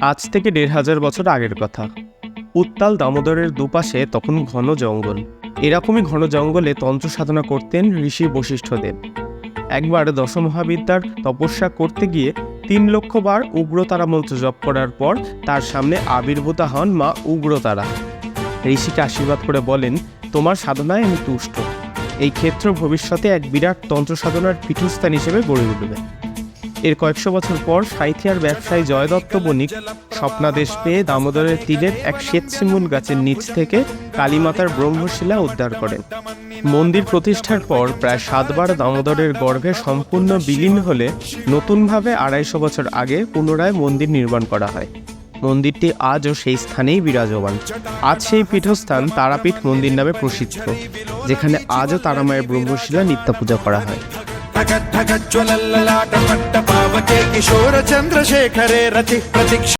আজ থেকে দেড় হাজার বছর আগের কথা। উত্তাল দামোদরের দুপাশে তখন ঘন জঙ্গল। এরকমই ঘন জঙ্গলে তন্ত্র সাধনা করতেন ঋষি বশিষ্ঠদেব। একবার দশমহাবিদ্যার তপস্যা করতে গিয়ে তিন লক্ষ বার উগ্রতারা মন্ত্র জপ করার পর তার সামনে আবির্ভূতা হন মা উগ্রতারা ঋষিকে আশীর্বাদ করে বলেন, তোমার সাধনায় আমি তুষ্ট। এই ক্ষেত্র ভবিষ্যতে এক বিরাট তন্ত্র সাধনার পীঠস্থান হিসেবে গড়ে উঠবে। এর কয়েকশো বছর পর সাঁইথিয়ার ব্যবসায়ী জয়দত্ত বণিক স্বপ্নাদেশ পেয়ে দামোদরের তীরের এক শ্বেতশিমুল গাছের নিচ থেকে কালীমাতার ব্রহ্মশিলা উদ্ধার করেন মন্দির প্রতিষ্ঠার পর প্রায় সাতবার দামোদরের গর্ভে সম্পূর্ণ বিলীন হলে নতুনভাবে আড়াইশো বছর আগে পুনরায় মন্দির নির্মাণ করা হয় মন্দিরটি আজও সেই স্থানেই বিরাজমান আজ সেই পীঠস্থান তারাপীঠ মন্দির নামে প্রসিদ্ধ যেখানে আজও তারামায়ের ব্রহ্মশিলা নিত্য পূজা করা হয় కిశోర చంద్రశేఖరే రతి ప్రతిక్ష